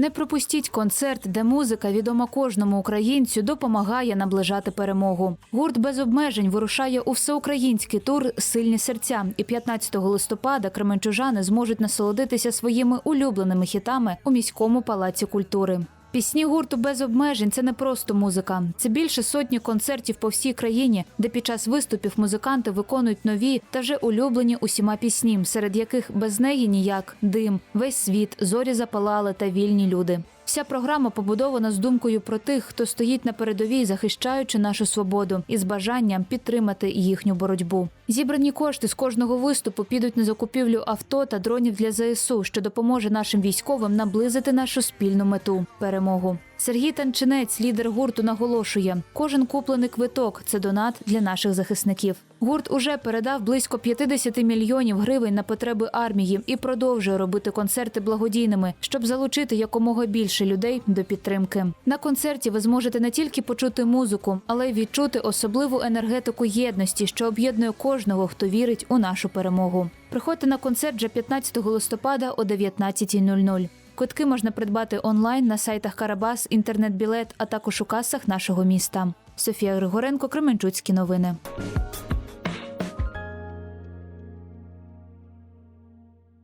Не пропустіть концерт, де музика, відома кожному українцю, допомагає наближати перемогу. Гурт без обмежень вирушає у всеукраїнський тур Сильні серця. І 15 листопада кременчужани зможуть насолодитися своїми улюбленими хітами у міському палаці культури. Пісні гурту без обмежень це не просто музика. Це більше сотні концертів по всій країні, де під час виступів музиканти виконують нові та вже улюблені усіма пісні, серед яких без неї ніяк дим, весь світ, зорі запалали та вільні люди. Вся програма побудована з думкою про тих, хто стоїть на передовій, захищаючи нашу свободу, і з бажанням підтримати їхню боротьбу. Зібрані кошти з кожного виступу підуть на закупівлю авто та дронів для ЗСУ, що допоможе нашим військовим наблизити нашу спільну мету перемогу. Сергій Танчинець, лідер гурту, наголошує: кожен куплений квиток це донат для наших захисників. Гурт уже передав близько 50 мільйонів гривень на потреби армії і продовжує робити концерти благодійними, щоб залучити якомога більше людей до підтримки. На концерті ви зможете не тільки почути музику, але й відчути особливу енергетику єдності, що об'єднує кожного, хто вірить у нашу перемогу. Приходьте на концерт вже 15 листопада о 19.00. Квитки можна придбати онлайн на сайтах Карабас, інтернет-білет, а також у касах нашого міста. Софія Григоренко, Кременчуцькі новини.